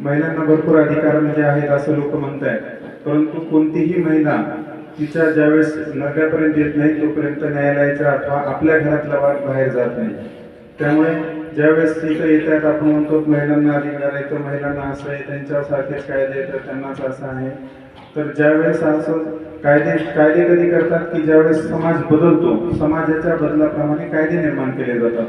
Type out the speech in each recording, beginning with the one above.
महिलांना भरपूर अधिकार म्हणजे आहेत असं लोक म्हणतायत. परंतु कोणतीही महिला तिच्या ज्यावेळेस नरड्यापर्यंत येत नाही तोपर्यंत न्यायालयाच्या अथवा आपल्या घरातला वाद बाहेर जात नाही. त्यामुळे ज्यावेळेस तिथं येतात आपण म्हणतो महिलांना अधिकार आहे तर महिलांना असं आहे त्यांच्यासारखेच कायदे आहेत, तर त्यांनाच असं आहे. तर ज्यावेळेस असं कायदे कायदे कधी करतात की ज्यावेळेस समाज बदलतो समाजाच्या बदलाप्रमाणे कायदे निर्माण केले जातात.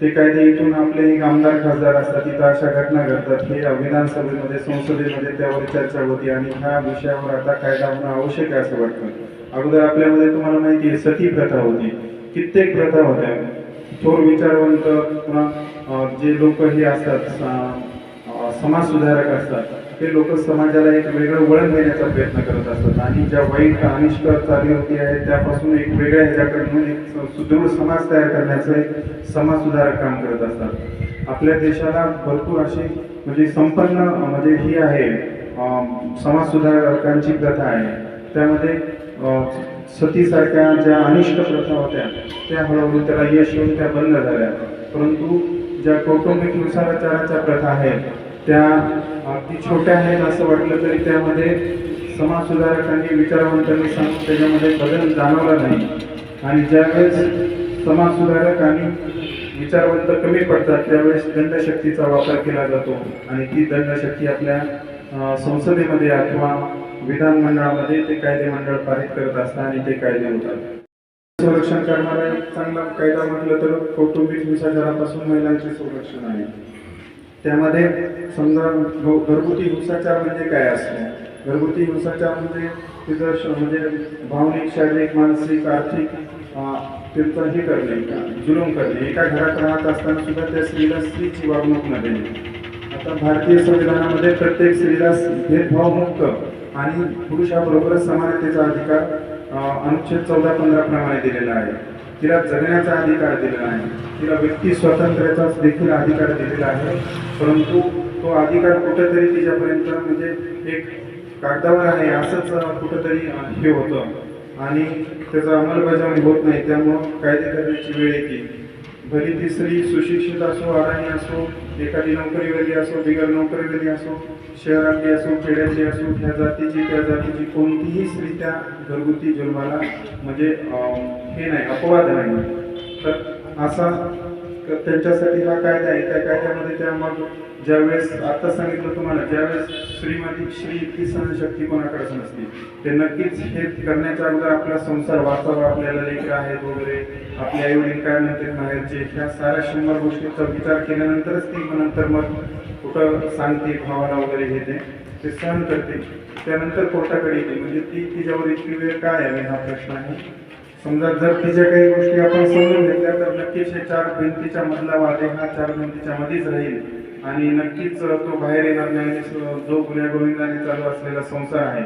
ते कायदे इथून आपले एक आमदार खासदार असतात तिथं अशा घटना घडतात हे विधानसभेमध्ये संसदेमध्ये त्यावर चर्चा होती आणि ह्या विषयावर आता कायदा होणं आवश्यक आहे असं वाटतं. अगोदर आपल्यामध्ये तुम्हाला माहिती आहे सती प्रथा होती. कित्येक प्रथा होत्या. थोर विचारवंत पुन्हा जे लोक हे असतात स- समाज सुधारक असतात ते लोक समाजाला एक वेगळं वळण देण्याचा प्रयत्न करत असतात. आणि ज्या वाईट अनिष्ट होती आहेत त्यापासून एक वेगळ्या ह्याच्याकडून म्हणजे एक सुदृढ समाज तयार करण्याचं एक समाज सुधारक काम करत असतात. आपल्या देशाला भरपूर अशी म्हणजे संपन्न म्हणजे ही आहे समाजसुधारकांची समाज सुधारकांची प्रथा आहे. त्यामध्ये सतीसारख्या ज्या अनिष्ट प्रथा होत्या त्या हळूहळू त्याला यश येऊन त्या बंद झाल्या. परंतु ज्या कौटुंबिक हिंसाचाराच्या प्रथा आहेत त्या अगदी छोट्या आहेत असं वाटलं तरी त्यामध्ये समाज सुधारकांनी विचारवंतांनी सांगून त्याच्यामध्ये बदल जाणवला नाही. आणि ज्यावेळेस समाज सुधारक आणि विचारवंत कमी पडतात त्यावेळेस दंडशक्तीचा वापर केला जातो. आणि ती दंडशक्ती आपल्या संसदेमध्ये किंवा विधानमंडळामध्ये ते कायदे मंडळ पारित करत असतात आणि ते कायदे होतात. संरक्षण करणारा एक चांगला कायदा म्हटलं तर कौटुंबिक हिंसाचारापासून महिलांचे संरक्षण आहे. त्यामध्ये समजा घरगुती हिंसाचार म्हणजे काय असतो घरगुती हिंसाचार म्हणजे तिथं श- म्हणजे भावनिक शारीरिक मानसिक आर्थिक तिथं हे करणे जुलूम करणे. एका घरात राहत असताना सुद्धा त्या स्त्रीला स्त्रीची वागणूक न देणे. आता भारतीय संविधानामध्ये प्रत्येक स्त्रीला भेदभावमुक्त आणि पुरुषाबरोबरच समानतेचा अधिकार अनुच्छेद चौदा पंधरा प्रमाणे दिलेला आहे. तिला जगण्याचा अधिकार दिलेला आहे. तिला व्यक्ती स्वातंत्र्याचा देखील अधिकार दिलेला आहे. परंतु तो अधिकार कुठेतरी तिच्यापर्यंत म्हणजे एक कागदावर आहे असंच कुठंतरी अं, हे होतं. आणि त्याचं अंमलबजावणी होत नाही. त्यामुळं कायदे करण्याची वेळ येते. भली ती स्त्री सुशिक्षित असो अडाणी असो एखादी नोकरीवाली असो बिगर नोकरीवाली असो शहरातली असो खेड्याची असो ह्या जातीची त्या जातीची कोणतीही स्त्री त्या घरगुती जन्माला म्हणजे हे नाही अपवाद नाही. तर असा त्यांच्यासाठी हा कायदा आहे. त्या कायद्यामध्ये त्या मग ज्यावेळेस आता सांगितलं तुम्हाला ज्यावेळेस श्रीमती श्री इतकी सहनशक्ती कोणाकडेच नसते ते नक्कीच हे करण्याच्या अगोदर आपला संसार वाचावा आपल्याला लेकर आहेत वगैरे आपले आई वडील काय म्हणतात बाहेरचे ह्या साऱ्या शंभर गोष्टींचा विचार केल्यानंतरच ती नंतर मग कुठं सांगते भावाला वगैरे हे ते ते सहन करते. त्यानंतर कोर्टाकडे येते. म्हणजे ती तिच्यावर इतकी वेळ काय आहे? हा प्रश्न आहे. समजा जर तिच्या काही गोष्टी आपण समजून घेतल्या तर नक्कीच हे चार भिंतीच्या मधला वादे हा चार भिंतीच्या मध्येच राहील. आणि नक्कीच तो बाहेर येणार नाही जो गुन्ह्या गोविंदाने चालू असलेला संसार आहे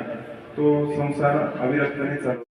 तो संसार अविरतपणे चालू